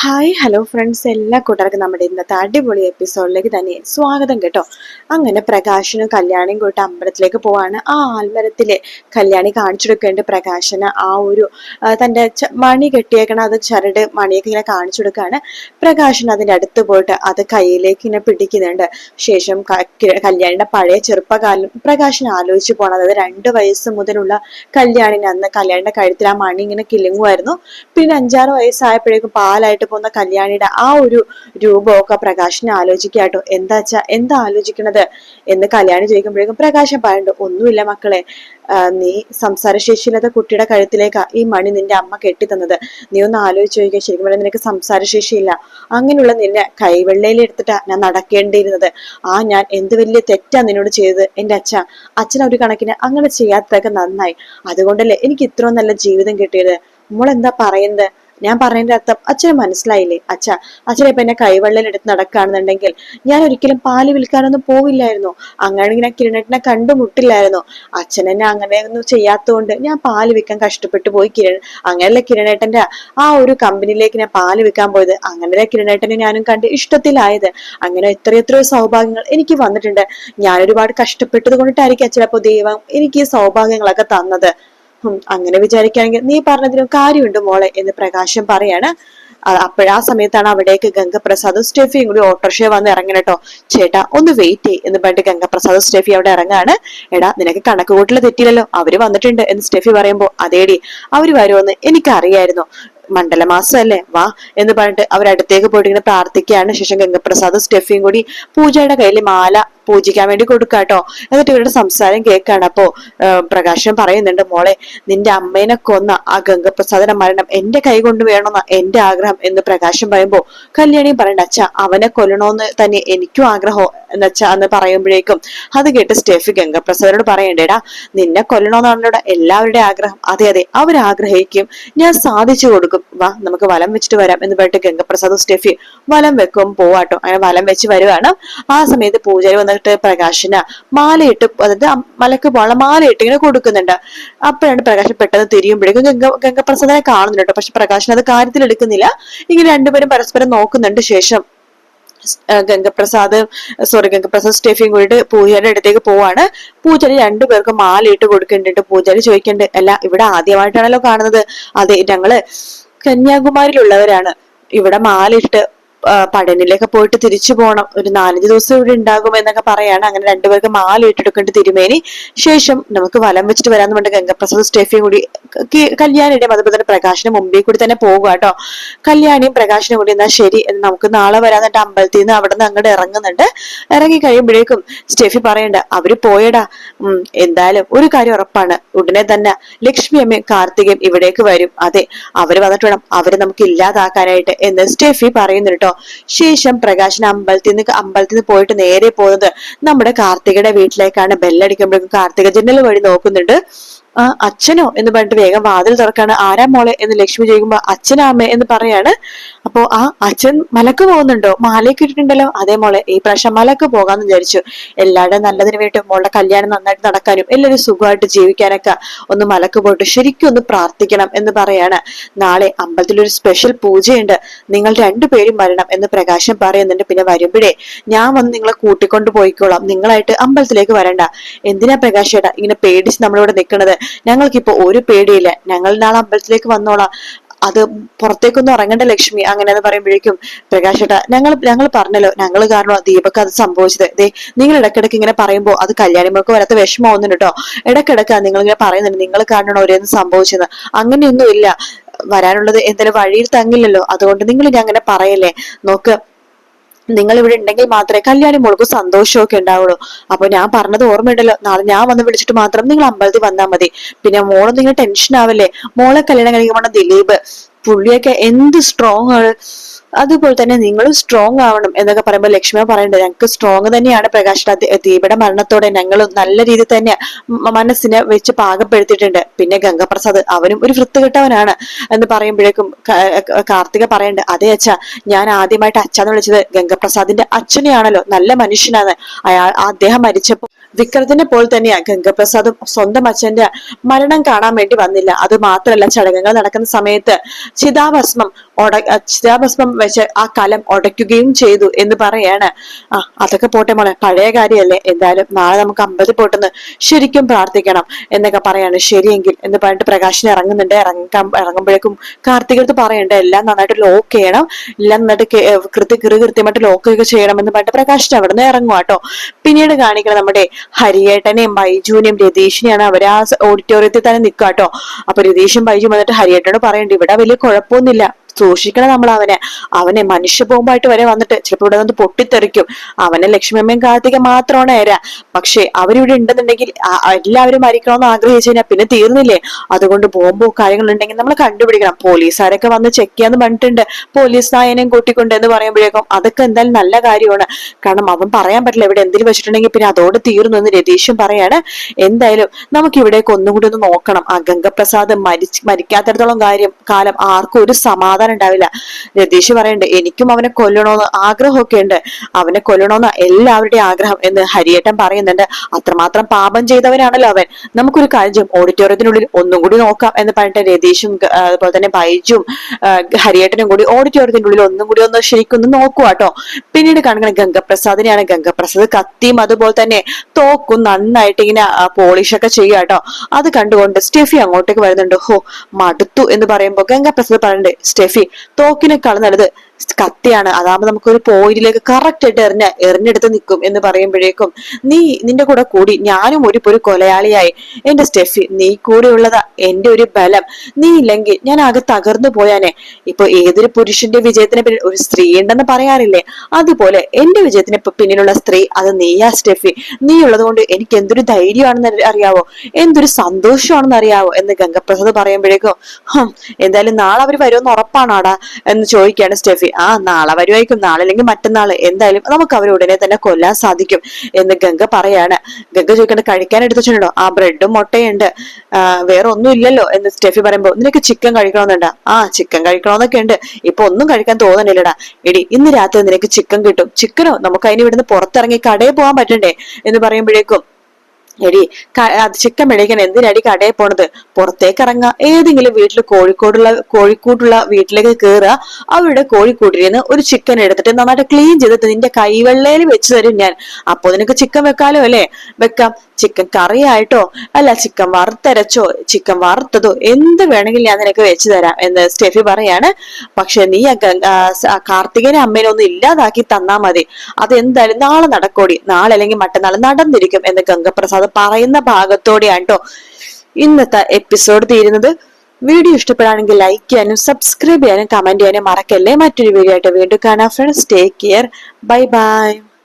Hi hello friends എല്ലാ കൂട്ടർക്കും നമ്മുടെ ഇന്നത്തെ അടിപൊളി എപ്പിസോഡിലേക്ക് തന്നെ സ്വാഗതം കേട്ടോ. അങ്ങനെ പ്രകാശനും കല്യാണിയും കൂട്ട് അമ്പലത്തിലേക്ക് പോവാണ്. ആ ആൽമരത്തിലെ കല്യാണി കാണിച്ചു കൊടുക്കേണ്ട പ്രകാശന് ആ ഒരു തന്റെ മണി കെട്ടിയേക്കണ അത് ചരട് മണിയൊക്കെ ഇങ്ങനെ കാണിച്ചു കൊടുക്കാണ് പ്രകാശൻ അതിന്റെ അടുത്ത് പോയിട്ട് അത് കയ്യിലേക്ക് ഇങ്ങനെ പിടിക്കുന്നുണ്ട്. ശേഷം കല്യാണിയുടെ പഴയ ചെറുപ്പകാലം പ്രകാശൻ ആലോചിച്ച് പോകണം അതായത് രണ്ട് വയസ്സ് മുതലുള്ള കല്യാണിന് അന്ന് കല്യാണിയുടെ കഴുത്തിൽ ആ മണി ഇങ്ങനെ കിലുങ്ങുമായിരുന്നു. പിന്നെ അഞ്ചാറ് വയസ്സായപ്പോഴേക്കും പാലായിട്ട് പോകുന്ന കല്യാണിയുടെ ആ ഒരു രൂപമൊക്കെ പ്രകാശിനെ ആലോചിക്കാട്ടോ എന്താ വെച്ചാ എന്താ ആലോചിക്കണത്? എന്ന് കല്യാണി ചോദിക്കുമ്പോഴേക്കും പ്രകാശം പറയണ്ട ഒന്നുമില്ല മക്കളെ നീ സംസാരശേഷിയില്ലാത്ത കുട്ടിയുടെ കഴുത്തിലേക്കാ ഈ മണി നിന്റെ അമ്മ കെട്ടി തന്നത് നീ ഒന്ന് ആലോചിച്ച് ചോദിക്കുക ശരിക്കും പറഞ്ഞാൽ നിനക്ക് സംസാരശേഷിയില്ല. അങ്ങനെയുള്ള നിന്നെ കൈവെള്ളയിൽ എടുത്തിട്ടാ ഞാൻ നടക്കേണ്ടിയിരുന്നത്. ആ ഞാൻ എന്ത് വലിയ തെറ്റാ നിന്നോട് ചെയ്തത്? എന്റെ അച്ഛ അച്ഛൻ ഒരു കണക്കിന് അങ്ങനെ ചെയ്യാത്തതൊക്കെ നന്നായി. അതുകൊണ്ടല്ലേ എനിക്ക് ഇത്രയും നല്ല ജീവിതം കിട്ടിയത്? മോളെന്താ പറയുന്നത് ഞാൻ പറഞ്ഞതിന്റെ അർത്ഥം അച്ഛന് മനസ്സിലായില്ലേ? അച്ഛ അച്ഛനെ ഇപ്പൊ എന്നെ കൈവെള്ളലെടുത്ത് നടക്കുകയാണെന്നുണ്ടെങ്കിൽ ഞാൻ ഒരിക്കലും പാൽ വിൽക്കാനൊന്നും പോവില്ലായിരുന്നു. അങ്ങനെ ഇങ്ങനെ കിരണേട്ടനെ കണ്ടുമുട്ടില്ലായിരുന്നു അച്ഛൻ എന്നെ അങ്ങനെയൊന്നും ചെയ്യാത്തതുകൊണ്ട് ഞാൻ പാൽ വിൽക്കാൻ കഷ്ടപ്പെട്ടു പോയി കിരൺ അങ്ങനെയല്ല കിരണേട്ടന്റെ ആ ഒരു കമ്പനിയിലേക്ക് ഞാൻ പാൽ വിൽക്കാൻ പോയത്? അങ്ങനെ കിരണേട്ടനെ ഞാനും കണ്ട് ഇഷ്ടത്തിലായത്? അങ്ങനെ എത്രയെത്രയോ സൗഭാഗ്യങ്ങൾ എനിക്ക് വന്നിട്ടുണ്ട്. ഞാൻ ഒരുപാട് കഷ്ടപ്പെട്ടത് കൊണ്ടിട്ടായിരിക്കും അച്ഛനപ്പോ ദൈവം എനിക്ക് ഈ സൗഭാഗ്യങ്ങളൊക്കെ തന്നത്. അങ്ങനെ വിചാരിക്കുകയാണെങ്കിൽ നീ പറഞ്ഞതിനും കാര്യമുണ്ട് മോളെ എന്ന് പ്രകാശം പറയാണ്. അപ്പോഴാ സമയത്താണ് അവിടേക്ക് ഗംഗപ്രസാദും സ്റ്റെഫിയും കൂടി ഓട്ടോറിക്ഷ വന്ന് ഇറങ്ങണട്ടോ ചേട്ടാ ഒന്ന് വെയിറ്റ് ചെയ്യ് എന്ന് പറഞ്ഞിട്ട് ഗംഗപ്രസാദും സ്റ്റെഫി അവിടെ ഇറങ്ങാണ്. എടാ നിനക്ക് കണക്ക് കൂട്ടിൽ തെറ്റിയില്ലല്ലോ അവർ വന്നിട്ടുണ്ട് എന്ന് സ്റ്റെഫി പറയുമ്പോ അതേടി അവർ വരുമെന്ന് എനിക്കറിയായിരുന്നു. മണ്ഡലമാസം അല്ലേ വാ എന്ന് പറഞ്ഞിട്ട് അവരടുത്തേക്ക് പോയിട്ട് ഇങ്ങനെ പ്രാർത്ഥിക്കുകയാണ്. ശേഷം ഗംഗപ്രസാദും സ്റ്റെഫിയും കൂടി പൂജയുടെ കയ്യിൽ മാല പൂജിക്കാൻ വേണ്ടി കൊടുക്കാട്ടോ. എന്നിട്ട് ഇവരുടെ സംസാരം കേൾക്കാണ്. അപ്പോ പ്രകാശം പറയുന്നുണ്ട് മോളെ നിന്റെ അമ്മേനെ കൊന്ന ആ ഗംഗപ്രസാദന മരണം എന്റെ കൈ കൊണ്ട് വേണമെന്ന എന്റെ ആഗ്രഹം എന്ന് പ്രകാശം പറയുമ്പോ കല്യാണി പറയണ്ട അച്ഛ അവനെ കൊല്ലണോന്ന് തന്നെ എനിക്കും ആഗ്രഹം എന്നച്ച എന്ന് പറയുമ്പോഴേക്കും അത് കേട്ട് സ്റ്റെഫി ഗംഗപ്രസാദനോട് പറയണ്ടേടാ നിന്നെ കൊല്ലണോന്നാണല്ലോ എല്ലാവരുടെ ആഗ്രഹം. അതെ അതെ അവരാഗ്രഹിക്കും. ഞാൻ സാധിച്ചു കൊടുക്കും. വാ നമുക്ക് വലം വെച്ചിട്ട് വരാം. എന്ന് പറഞ്ഞിട്ട് ഗംഗപ്രസാദും സ്റ്റെഫി വലം വെക്കും പോവാട്ടോ. അങ്ങനെ വലം വെച്ച് വരുവാണ്. ആ സമയത്ത് പൂജാരി വന്നിട്ട് പ്രകാശിന് മാലയിട്ട് അതായത് മലക്ക് പോകാനുള്ള മാലയിട്ട് ഇങ്ങനെ കൊടുക്കുന്നുണ്ട്. അപ്പോഴാണ് പ്രകാശ് പെട്ടെന്ന് തിരിയുമ്പോഴേക്കും ഗംഗ ഗംഗപ്രസാദനെ കാണുന്നുണ്ട് പക്ഷെ പ്രകാശൻ അത് കാര്യത്തിൽ എടുക്കുന്നില്ല. ഇങ്ങനെ രണ്ടുപേരും പരസ്പരം നോക്കുന്നുണ്ട് ശേഷം. ഗംഗപ്രസാദ് സോറി ഗംഗപ്രസാദ് സ്റ്റെഫിയും കൂടിയിട്ട് പൂജാരിയുടെ അടുത്തേക്ക് പോവാണ്. പൂജാരി രണ്ടുപേർക്ക് മാലയിട്ട് കൊടുക്കേണ്ടിട്ട് പൂജാരി ചോദിക്കേണ്ട അല്ല ഇവിടെ ആദ്യമായിട്ടാണല്ലോ കാണുന്നത്. അതെ ഞങ്ങൾ കന്യാകുമാരിയിലുള്ളവരാണ്. ഇവിടെ മാലയിട്ട് പടനിലേക്ക് പോയിട്ട് തിരിച്ചു പോകണം ഒരു നാലഞ്ച് ദിവസം ഇവിടെ ഉണ്ടാകും എന്നൊക്കെ പറയാണ്. അങ്ങനെ രണ്ടുപേർക്ക് മാല ഇട്ടെടുക്കേണ്ട തിരുമേനി. ശേഷം നമുക്ക് വലം വെച്ചിട്ട് പറഞ്ഞ ഗംഗപ്രസാദ് സ്റ്റേഫിയും കൂടി കല്യാണിയുടെയും അതുപോലെ തന്നെ പ്രകാശിനും മുമ്പിൽ കൂടി തന്നെ പോകുക കേട്ടോ കല്യാണിയും പ്രകാശിനും കൂടി എന്നാ ശരി നമുക്ക് നാളെ വരാന്നിട്ട് അമ്പലത്തിൽ നിന്ന് അവിടെ നിന്ന് അങ്ങോട്ട് ഇറങ്ങുന്നുണ്ട്. ഇറങ്ങി കഴിയുമ്പോഴേക്കും സ്റ്റെഫി പറയണ്ട അവർ പോയടാ. എന്തായാലും ഒരു കാര്യം ഉറപ്പാണ്. ഉടനെ തന്നെ ലക്ഷ്മി അമ്മയും കാർത്തികയും ഇവിടേക്ക് വരും. അതെ അവർ വന്നിട്ട് വേണം. അവരെ നമുക്ക് ഇല്ലാതാക്കാനായിട്ട്. എന്ന് സ്റ്റെഫി പറയുന്നു കേട്ടോ ശേഷം പ്രകാശൻ അമ്പലത്തിൽ നിന്ന് അമ്പലത്തിൽ നിന്ന് പോയിട്ട് നേരെ പോകുന്നത് നമ്മുടെ കാർത്തികയുടെ വീട്ടിലേക്കാണ്. ബെല്ലടിക്കുമ്പോഴേക്കും കാർത്തിക ജനൽ വഴി നോക്കുന്നുണ്ട്. അച്ഛനോ എന്ന് പറഞ്ഞിട്ട് വേഗം വാതിൽ തുറക്കാണ്. ആരാ മോളെ എന്ന് ലക്ഷ്മി ചോദിക്കുമ്പോ അച്ഛനാ അമ്മ എന്ന് പറയാണ്. അപ്പോ ആ അച്ഛൻ മലക്ക് പോകുന്നുണ്ടോ? മാലയൊക്കെ ഇട്ടിട്ടുണ്ടല്ലോ. അതേ മോളെ ഈ പ്രാവശ്യം മലക്ക് പോകാന്ന് വിചാരിച്ചു. എല്ലാവരുടെ നല്ലതിന് വേണ്ടി മോളുടെ കല്യാണം നന്നായിട്ട് നടക്കാനും എല്ലാവരും സുഖമായിട്ട് ജീവിക്കാനൊക്കെ ഒന്ന് മലക്ക് പോയിട്ട് ശരിക്കും ഒന്ന് പ്രാർത്ഥിക്കണം എന്ന് പറയാണ്. നാളെ അമ്പലത്തിൽ ഒരു സ്പെഷ്യൽ പൂജയുണ്ട്. നിങ്ങൾ രണ്ടുപേരും വരണം എന്ന് പ്രകാശം പറയുന്നുണ്ട്. പിന്നെ വരുമ്പോഴേ ഞാൻ വന്ന് നിങ്ങളെ കൂട്ടിക്കൊണ്ട് പോയിക്കോളാം. നിങ്ങളായിട്ട് അമ്പലത്തിലേക്ക് വരണ്ട. എന്തിനാ പ്രകാശേട്ടാ ഇങ്ങനെ പേടിച്ച് നമ്മളിവിടെ നിൽക്കുന്നത്? ഞങ്ങൾക്കിപ്പോ ഒരു പേടിയില്ല. ഞങ്ങൾ നാളെ അമ്പലത്തിലേക്ക് വന്നോളാം. അത് പുറത്തേക്കൊന്നും ഇറങ്ങണ്ട ലക്ഷ്മി. അങ്ങനെ എന്ന് പറയുമ്പോഴേക്കും പ്രകാശേട്ട ഞങ്ങൾ ഞങ്ങൾ പറഞ്ഞല്ലോ ഞങ്ങൾ കാരണം ദീപക്ക് അത് സംഭവിച്ചത്. ദേ നിങ്ങൾ ഇടക്കിടക്ക് ഇങ്ങനെ പറയുമ്പോൾ അത് കല്യാണിമൊക്കെ വരാത്ത വിഷമമാവുന്നുണ്ട് കേട്ടോ. ഇടക്കിടക്ക് നിങ്ങൾ ഇങ്ങനെ പറയുന്നുണ്ട് നിങ്ങൾ കാരണമാണ് ഓരോന്ന് സംഭവിച്ചത്. അങ്ങനെയൊന്നും ഇല്ല വരാനുള്ളത് എന്തായാലും വഴിയിൽ തങ്ങില്ലല്ലോ. അതുകൊണ്ട് നിങ്ങൾ ഇനി അങ്ങനെ പറയല്ലേ. നോക്ക് നിങ്ങൾ ഇവിടെ ഉണ്ടെങ്കിൽ മാത്രമേ കല്യാണി മോൾക്ക് സന്തോഷമൊക്കെ ഉണ്ടാവുള്ളൂ. അപ്പൊ ഞാൻ പറഞ്ഞത് ഓർമ്മയുണ്ടല്ലോ. നാളെ ഞാൻ വന്ന് വിളിച്ചിട്ട് മാത്രം നിങ്ങൾ അമ്പലത്തിൽ വന്നാൽ മതി. പിന്നെ മോളെ നിങ്ങൾ ടെൻഷൻ ആവല്ലേ? മോളെ കല്യാണം കഴിക്കുമ്പോൾ ദിലീപ് പുള്ളിയൊക്കെ എന്ത് സ്ട്രോങ് ആണ്. അതുപോലെ തന്നെ നിങ്ങൾ സ്ട്രോങ് ആവണം എന്നൊക്കെ പറയുമ്പോൾ ലക്ഷ്മി പറയേണ്ടത് ഞങ്ങൾക്ക് സ്ട്രോങ് തന്നെയാണ് പ്രകാശ് ദീപയുടെ മരണത്തോടെ ഞങ്ങൾ നല്ല രീതിയിൽ തന്നെ മനസ്സിനെ വെച്ച് പാകപ്പെടുത്തിയിട്ടുണ്ട്. പിന്നെ ഗംഗപ്രസാദ് അവനും ഒരു വൃത്തികെട്ടവനാണ് എന്ന് പറയുമ്പോഴേക്കും കാർത്തിക പറയണ്ട് അതെ അച്ഛ ഞാൻ ആദ്യമായിട്ട് അച്ഛന്ന് വിളിച്ചത് ഗംഗപ്രസാദിന്റെ അച്ഛനെയാണല്ലോ. നല്ല മനുഷ്യനാണ്. അയാൾ അദ്ദേഹം മരിച്ചപ്പോൾ വിക്രത്തിനെ പോലെ തന്നെയാ ഗംഗപ്രസാദും സ്വന്തം അച്ഛന്റെ മരണം കാണാൻ വേണ്ടി വന്നില്ല. അത് മാത്രമല്ല ചടങ്ങുകൾ നടക്കുന്ന സമയത്ത് ചിതാഭസ്മം ചിതാഭസ്മം വെച്ച് ആ കലം ഉടയ്ക്കുകയും ചെയ്തു എന്ന് പറയാണ്. ആ അതൊക്കെ പോട്ടെ മോളെ പഴയ കാര്യമല്ലേ. എന്തായാലും നാളെ നമുക്ക് അമ്പതി പോട്ടെന്ന് ശരിക്കും പ്രാർത്ഥിക്കണം എന്നൊക്കെ പറയാണ്. ശരിയെങ്കിൽ എന്ന് പറഞ്ഞിട്ട് പ്രകാശിന് ഇറങ്ങുന്നുണ്ട്. ഇറങ്ങാൻ ഇറങ്ങുമ്പോഴേക്കും കാർത്തികടുത്ത് പറയണ്ട എല്ലാം നന്നായിട്ട് ലോക്ക് ചെയ്യണം. എല്ലാം നന്നായിട്ട് കൃത്യ കൃത്യമായിട്ട് ലോക്ക് ചെയ്യണം എന്ന് പറഞ്ഞിട്ട് പ്രകാശിന് അവിടെ നിന്ന് ഇറങ്ങും കേട്ടോ പിന്നീട് കാണിക്കണം നമ്മുടെ ഹരിയേട്ടനെയും ബൈജുവിനെയും രതീഷിനെയാണ് അവർ ആ ഓഡിറ്റോറിയത്തിൽ തന്നെ നിൽക്കുക കേട്ടോ അപ്പൊ രതീഷും ബൈജു വന്നിട്ട് ഹരിയേട്ടനോട് പറയണ്ട ഇവിടെ വലിയ കുഴപ്പമൊന്നുമില്ല. സൂക്ഷിക്കണം നമ്മൾ അവനെ അവനെ മനുഷ്യ ബോംബായിട്ട് വരെ വന്നിട്ട് ചിലപ്പോൾ ഇവിടെ വന്ന് പൊട്ടിത്തെറിക്കും. അവനെ ലക്ഷ്മിയമ്മയും കാർത്തിക മാത്രമാണ് ഏര. പക്ഷെ അവരിവിടെ ഉണ്ടെന്നുണ്ടെങ്കിൽ എല്ലാവരും മരിക്കണമെന്ന് ആഗ്രഹിച്ചു കഴിഞ്ഞാൽ പിന്നെ തീർന്നില്ലേ? അതുകൊണ്ട് ബോംബോ കാര്യങ്ങളുണ്ടെങ്കിൽ നമ്മൾ കണ്ടുപിടിക്കണം. പോലീസുകാരൊക്കെ വന്ന് ചെക്ക് ചെയ്യാന്ന് പറഞ്ഞിട്ടുണ്ട്. പോലീസ് നായനെയും കൂട്ടിക്കൊണ്ട് എന്ന് പറയുമ്പോഴേക്കും അതൊക്കെ എന്തായാലും നല്ല കാര്യമാണ്. കാരണം അവൻ പറയാൻ പറ്റില്ല ഇവിടെ എന്തെങ്കിലും വെച്ചിട്ടുണ്ടെങ്കിൽ പിന്നെ അതോട് തീർന്നു എന്ന് രതീഷും പറയാണ്. എന്തായാലും നമുക്ക് ഇവിടേക്ക് ഒന്നും കൂടി ഒന്ന് നോക്കണം. ആ ഗംഗപ്രസാദ് മരിച്ച് മരിക്കാത്തടത്തോളം കാര്യം കാലം ആർക്കും ഒരു സമാധാനം ഉണ്ടാവില്ല രതീഷ് പറയുന്നുണ്ട് എനിക്കും അവനെ കൊല്ലണോന്ന് ആഗ്രഹമൊക്കെ ഉണ്ട്. അവനെ കൊല്ലണോന്ന് എല്ലാവരുടെയും ആഗ്രഹം എന്ന് ഹരിയേട്ടൻ പറയുന്നുണ്ട്. അത്രമാത്രം പാപം ചെയ്തവനാണല്ലോ അവൻ. നമുക്കൊരു കാര്യം ഓഡിറ്റോറിയത്തിനുള്ളിൽ ഒന്നും കൂടി നോക്കാം എന്ന് പറഞ്ഞിട്ട് രതീഷും അതുപോലെ തന്നെ ബൈജും ഹരിയേട്ടനും കൂടി ഓഡിറ്റോറിയത്തിനുള്ളിൽ ഒന്നും കൂടി ഒന്ന് ശരിക്കും ഒന്ന് നോക്കുക കേട്ടോ. പിന്നീട് കാണുന്ന ഗംഗപ്രസാദിനെയാണ്. ഗംഗപ്രസാദ് കത്തിയും അതുപോലെ തന്നെ തോക്കും നന്നായിട്ട് ഇങ്ങനെ പോളിഷ് ഒക്കെ ചെയ്യുക കേട്ടോ. അത് കണ്ടുകൊണ്ട് സ്റ്റെഫി അങ്ങോട്ടേക്ക് വരുന്നുണ്ട്. ഹോ മടുത്തു എന്ന് പറയുമ്പോ ഗംഗപ്രസാദ് പറയുന്നുണ്ട് സ്റ്റെഫി തോക്കിനേക്കാൾ നല്ലത് കത്തിയാണ്. അതാകുമ്പോ നമുക്കൊരു പോയിന്റിലേക്ക് കറക്റ്റ് ആയിട്ട് എറിഞ്ഞ എറിഞ്ഞെടുത്ത് നിൽക്കും എന്ന് പറയുമ്പോഴേക്കും നീ നിന്റെ കൂടെ കൂടി ഞാനും ഒരു ഒരു കൊലയാളിയായി. എന്റെ സ്റ്റെഫി നീ കൂടെ ഉള്ളതാ എന്റെ ഒരു ബലം. നീ ഇല്ലെങ്കിൽ ഞാൻ ആകെ തകർന്നു പോയാനെ. ഇപ്പൊ ഏതൊരു പുരുഷന്റെ വിജയത്തിന് പിന്നിൽ ഒരു സ്ത്രീ ഉണ്ടെന്ന് പറയാറില്ലേ? അതുപോലെ എന്റെ വിജയത്തിന് പിന്നിലുള്ള സ്ത്രീ അത് നീയാ സ്റ്റെഫി. നീ ഉള്ളത് കൊണ്ട് എനിക്ക് എന്തൊരു ധൈര്യമാണെന്ന് അറി- അറിയാവോ? എന്തൊരു സന്തോഷമാണെന്ന് അറിയാവോ? എന്ന് ഗംഗപ്രസാദ് പറയുമ്പോഴേക്കും എന്തായാലും നാളെ അവർ വരുമെന്ന് ഉറപ്പാണാടാ എന്ന് ചോദിക്കുകയാണ് സ്റ്റെഫി. ആ നാളെ വരുമായിരിക്കും നാളെ അല്ലെങ്കിൽ മറ്റന്നാൾ എന്തായാലും നമുക്ക് അവർ ഉടനെ തന്നെ കൊല്ലാൻ സാധിക്കും എന്ന് ഗംഗ പറയാണ്. ഗംഗ ചോദിക്കേണ്ട കഴിക്കാൻ എടുത്തു ആ ബ്രെഡും മുട്ടയുണ്ട്. വേറെ ഒന്നും ഇല്ലല്ലോ എന്ന് സ്റ്റെഫി പറയുമ്പോൾ നിനക്ക് ചിക്കൻ കഴിക്കണമെന്നുണ്ടാ? ആ ചിക്കൻ കഴിക്കണമെന്നൊക്കെ ഉണ്ട്. ഇപ്പൊ ഒന്നും കഴിക്കാൻ തോന്നണില്ലടാ. എടി ഇന്ന് രാത്രി നിനക്ക് ചിക്കൻ കിട്ടും. ചിക്കനോ? നമുക്ക് അതിന് ഇവിടുന്ന് പുറത്തിറങ്ങി കടയിൽ പോകാൻ പറ്റണ്ടേ? എന്ന് പറയുമ്പോഴേക്കും എടി ചിക്കൻ മേടിക്കാൻ എന്തിനടി കടയിൽ പോണത്? പുറത്തേക്ക് ഇറങ്ങുക ഏതെങ്കിലും വീട്ടിൽ കോഴിക്കോടുള്ള കോഴിക്കൂട്ടുള്ള വീട്ടിലേക്ക് കയറുക അവരുടെ കോഴിക്കൂട്ടിൽ ഒരു ചിക്കൻ എടുത്തിട്ട് നന്നായിട്ട് ക്ലീൻ ചെയ്തിട്ട് നിന്റെ കൈവെള്ളയിൽ വെച്ച് തരും ഞാൻ. അപ്പൊ നിനക്ക് ചിക്കൻ വെക്കാലോ അല്ലേ? വെക്കാം. ചിക്കൻ കറിയായിട്ടോ? അല്ല ചിക്കൻ വറുത്തരച്ചോ? ചിക്കൻ വറുത്തതോ? എന്ത് വേണമെങ്കിലും ഞാൻ നിനക്ക് വെച്ച് തരാം എന്ന് സ്റ്റെഫി പറയാണ്. പക്ഷെ നീ കാർത്തികനെ അമ്മേനെ ഒന്നും ഇല്ലാതാക്കി തന്നാ മതി. അതെന്തായാലും നാളെ നടക്കോടി. നാളെ അല്ലെങ്കിൽ മറ്റന്നാൾ നടന്നിരിക്കും എന്ന് ഗംഗപ്രസാദ് പറയുന്ന ഭാഗത്തോടെയാണ് കേട്ടോ ഇന്നത്തെ എപ്പിസോഡ് തീരുന്നത്. വീഡിയോ ഇഷ്ടപ്പെടുകയാണെങ്കിൽ ലൈക്ക് ചെയ്യാനും സബ്സ്ക്രൈബ് ചെയ്യാനും കമന്റ് ചെയ്യാനും മറക്കല്ലേ. മറ്റൊരു വീഡിയോ ആയിട്ട് വീണ്ടും കാണാം. Friends take care bye bye